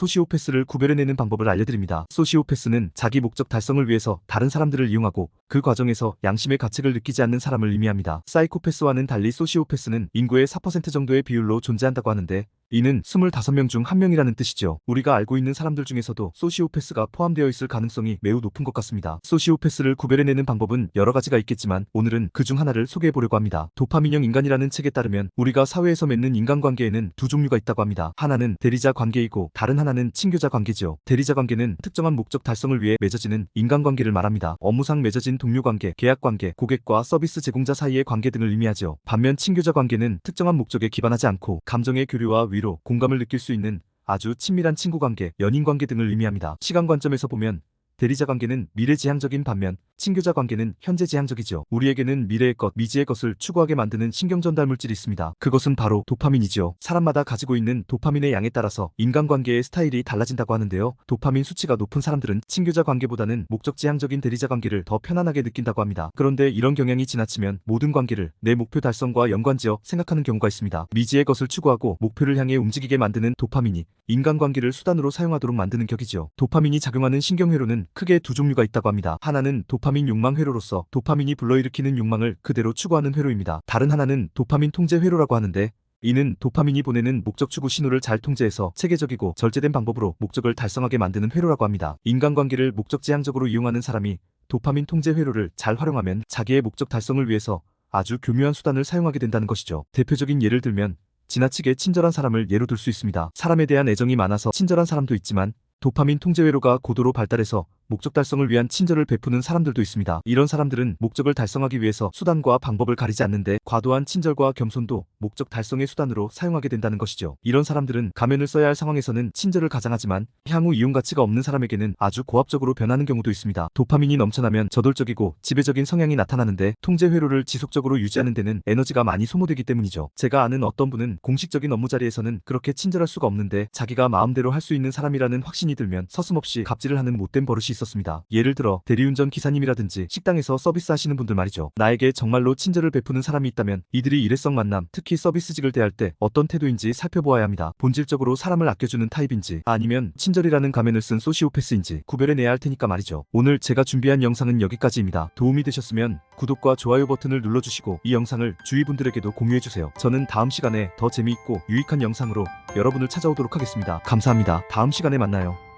소시오패스를 구별해내는 방법을 알려드립니다. 소시오패스는 자기 목적 달성을 위해서 다른 사람들을 이용하고 그 과정에서 양심의 가책을 느끼지 않는 사람을 의미합니다. 사이코패스와는 달리 소시오패스는 인구의 4% 정도의 비율로 존재한다고 하는데 이는 25명 중 1명이라는 뜻이죠. 우리가 알고 있는 사람들 중에서도 소시오패스가 포함되어 있을 가능성이 매우 높은 것 같습니다. 소시오패스를 구별해내는 방법은 여러 가지가 있겠지만 오늘은 그 중 하나를 소개해 보려고 합니다. 도파민형 인간이라는 책에 따르면 우리가 사회에서 맺는 인간관계에는 두 종류가 있다고 합니다. 하나는 대리자 관계이고 다른 하나는 친교자 관계죠. 대리자 관계는 특정한 목적 달성을 위해 맺어지는 인간관계를 말합니다. 업무상 맺어진 동료관계, 계약관계, 고객과 서비스 제공자 사이의 관계 등을 의미하죠. 반면 친교자 관계는 특정한 목적에 기반하지 않고 감정의 교류와 위 로, 공감을 느낄 수 있는 아주 친밀한 친구 관계, 연인 관계 등을 의미합니다. 시간 관점에서 보면 대리자 관계는 미래지향적인 반면 친교자 관계는 현재 지향적이죠. 우리에게는 미래의 것, 미지의 것을 추구하게 만드는 신경 전달 물질이 있습니다. 그것은 바로 도파민이죠. 사람마다 가지고 있는 도파민의 양에 따라서 인간관계의 스타일이 달라진다고 하는데요. 도파민 수치가 높은 사람들은 친교자 관계보다는 목적 지향적인 대리자 관계를 더 편안하게 느낀다고 합니다. 그런데 이런 경향이 지나치면 모든 관계를 내 목표 달성과 연관지어 생각하는 경우가 있습니다. 미지의 것을 추구하고 목표를 향해 움직이게 만드는 도파민이 인간관계를 수단으로 사용하도록 만드는 격이죠. 도파민이 작용하는 신경회로는 크게 두 종류가 있다고 합니다. 하나는 도파민 욕망 회로로서 도파민이 불러일으키는 욕망을 그대로 추구하는 회로입니다. 다른 하나는 도파민 통제 회로라고 하는데 이는 도파민이 보내는 목적 추구 신호를 잘 통제해서 체계적이고 절제된 방법으로 목적을 달성하게 만드는 회로라고 합니다. 인간관계를 목적지향적으로 이용하는 사람이 도파민 통제 회로를 잘 활용하면 자기의 목적 달성을 위해서 아주 교묘한 수단을 사용하게 된다는 것이죠. 대표적인 예를 들면 지나치게 친절한 사람을 예로 들 수 있습니다. 사람에 대한 애정이 많아서 친절한 사람도 있지만 도파민 통제 회로가 고도로 발달해서 목적 달성을 위한 친절을 베푸는 사람들도 있습니다. 이런 사람들은 목적을 달성하기 위해서 수단과 방법을 가리지 않는데 과도한 친절과 겸손도 목적 달성의 수단으로 사용하게 된다는 것이죠. 이런 사람들은 가면을 써야 할 상황에서는 친절을 가장하지만 향후 이용 가치가 없는 사람에게는 아주 고압적으로 변하는 경우도 있습니다. 도파민이 넘쳐나면 저돌적이고 지배적인 성향이 나타나는데 통제 회로를 지속적으로 유지하는 데는 에너지가 많이 소모되기 때문이죠. 제가 아는 어떤 분은 공식적인 업무 자리에서는 그렇게 친절할 수가 없는데 자기가 마음대로 할 수 있는 사람이라는 확신이 들면 서슴없이 갑질을 하는 못된 버릇이 있었습니다. 예를 들어 대리운전 기사님이라든지 식당에서 서비스 하시는 분들 말이죠. 나에게 정말로 친절을 베푸는 사람이 있다면 이들이 일회성 만남, 특히 서비스직을 대할 때 어떤 태도인지 살펴보아야 합니다. 본질적으로 사람을 아껴주는 타입인지 아니면 친절이라는 가면을 쓴 소시오패스인지 구별해내야 할 테니까 말이죠. 오늘 제가 준비한 영상은 여기까지입니다. 도움이 되셨으면 구독과 좋아요 버튼을 눌러주시고 이 영상을 주위 분들에게도 공유해주세요. 저는 다음 시간에 더 재미있고 유익한 영상으로 여러분을 찾아오도록 하겠습니다. 감사합니다. 다음 시간에 만나요.